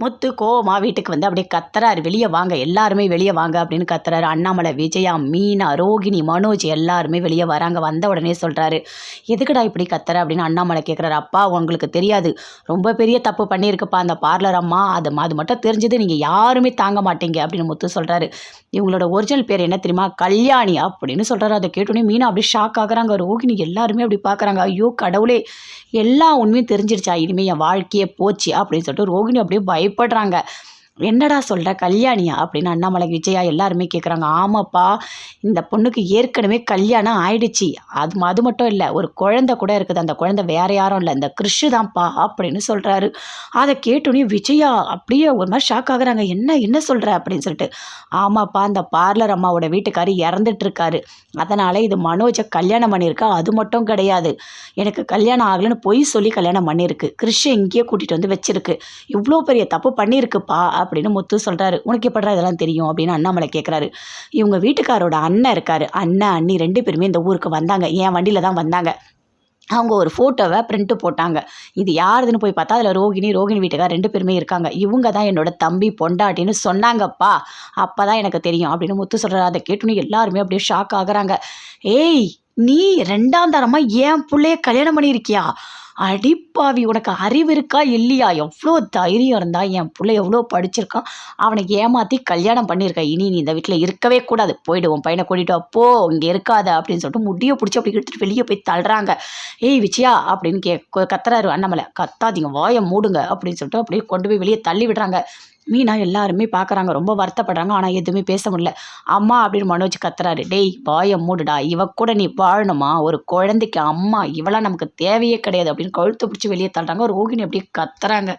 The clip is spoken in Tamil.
முத்து கோவமாக வீட்டுக்கு வந்து அப்படியே கத்துறாரு. வெளியே வாங்க எல்லாருமே வெளியே வாங்க அப்படின்னு கத்துறாரு. அண்ணாமலை விஜயா மீனா ரோகிணி மனோஜ் எல்லாருமே வெளியே வராங்க. வந்த உடனே சொல்கிறாரு எதுக்குடா இப்படி கத்துற? அப்படின்னு அண்ணாமலை கேட்குறாரு அப்பா உங்களுக்கு தெரியாது. ரொம்ப பெரிய தப்பு பண்ணியிருக்குப்பா அந்த பார்லர் அம்மா. அது அது மட்டும் தெரிஞ்சது நீங்கள் யாருமே தாங்க மாட்டீங்க. அப்படின்னு முத்து சொல்கிறாரு இவங்களோட ஒரிஜினல் பேர் என்ன தெரியுமா? கல்யாணி அப்படின்னு சொல்கிறாரு அதை கேட்டோன்னே மீனா அப்படியே ஷாக் ஆகுறாங்க. ரோகிணி எல்லாருமே அப்படி பார்க்குறாங்க ஐயோ கடவுளே எல்லா உண்மையும் தெரிஞ்சிருச்சா? இனிமேல் என் வாழ்க்கையே போச்சு. அப்படின்னு சொல்லிட்டு ரோகிணி அப்படியே பயப்படுறாங்க. என்னடா சொல்கிற கல்யாணியா? அப்படின்னு அண்ணாமலை விஜயா எல்லாருமே கேட்குறாங்க ஆமாப்பா இந்த பொண்ணுக்கு ஏற்கனவே கல்யாணம் ஆயிடுச்சு. அது அது மட்டும் இல்லை ஒரு குழந்த கூட இருக்குது. அந்த குழந்தை வேற யாரும் இல்லை. இந்த கிறிஷு தான்ப்பா அப்படின்னு சொல்கிறாரு அதை கேட்டோன்னே விஜயா அப்படியே ஒரு மாதிரி ஷாக் ஆகுறாங்க. என்ன என்ன சொல்கிற அப்படின்னு சொல்லிட்டு ஆமாப்பா அந்த பார்லர் அம்மாவோட வீட்டுக்காரி இறந்துட்டுருக்காரு அதனால் இது மனோஜை கல்யாணம் பண்ணியிருக்கா? அது மட்டும் கிடையாது. எனக்கு கல்யாணம் ஆகலைன்னு பொய் சொல்லி கல்யாணம் பண்ணியிருக்கு. கிறிஷை இங்கேயே கூட்டிகிட்டு வந்து வச்சிருக்கு. இவ்வளோ பெரிய தப்பு பண்ணியிருக்குப்பா அப்படின்னு முத்து சொல்கிறாரு உனக்கு எப்படா இதெல்லாம் தெரியும்? அப்படின்னு அண்ணாமலை கேட்குறாரு இவங்க வீட்டுக்காரோட அண்ணன் இருக்காரு. அண்ணன் அண்ணி ரெண்டு பேருமே இந்த ஊருக்கு வந்தாங்க. என் வண்டியில் தான் வந்தாங்க. அவங்க ஒரு ஃபோட்டோவை பிரிண்ட்டு போட்டாங்க. இது யாருதுன்னு போய் பார்த்தா அதில் ரோகிணி ரோகிணி வீட்டுக்கார் ரெண்டு பேருமே இருக்காங்க. இவங்க தான் என்னோட தம்பி பொண்டாட்டின்னு சொன்னாங்கப்பா. அப்போ தான் எனக்கு தெரியும் அப்படின்னு முத்து சொல்கிறார் அதை கேட்டுன்னு எல்லாருமே அப்படியே ஷாக் ஆகுறாங்க. ஏய் நீ ரெண்டாம் தரமாக என் பிள்ளைய கல்யாணம் பண்ணியிருக்கியா? அடிப்பாவி உனக்கு அறிவு இருக்கா இல்லையா? எவ்வளோ தைரியம் இருந்தா என் பிள்ளை எவ்வளோ படிச்சிருக்கான் அவனை ஏமாற்றி கல்யாணம் பண்ணியிருக்கா. இனி நீ இந்த வீட்டில் இருக்கவே கூடாது. போயிடு உன் பையனை கூட்டிட்டு வா, போ இங்கே இருக்காத அப்படின்னு சொல்லிட்டு முடியை பிடிச்சி அப்படி எடுத்துகிட்டு வெளியே போய் தள்ளுறாங்க. ஏய் விஜயா அப்படின்னு கே கத்துறாரு அண்ணாமலை. கத்தாதீங்க வாயை மூடுங்க அப்படின்னு சொல்லிட்டு அப்படியே கொண்டு போய் வெளியே தள்ளி விடுறாங்க. மீனா எல்லாருமே பார்க்குறாங்க ரொம்ப வருத்தப்படுறாங்க. ஆனால் எதுவுமே பேச முடியல. அம்மா அப்படின்னு மனோஜ் கத்துறாரு. டேய் பாய மூடுடா. இவ கூட நீ வாழணுமா? ஒரு குழந்தைக்கு அம்மா இவளாம் நமக்கு தேவையே கிடையாது அப்படின்னு கழுத்து பிடிச்சி வெளியே தள்ளுறாங்க. ரோகிணி அப்படியே கத்துறாங்க.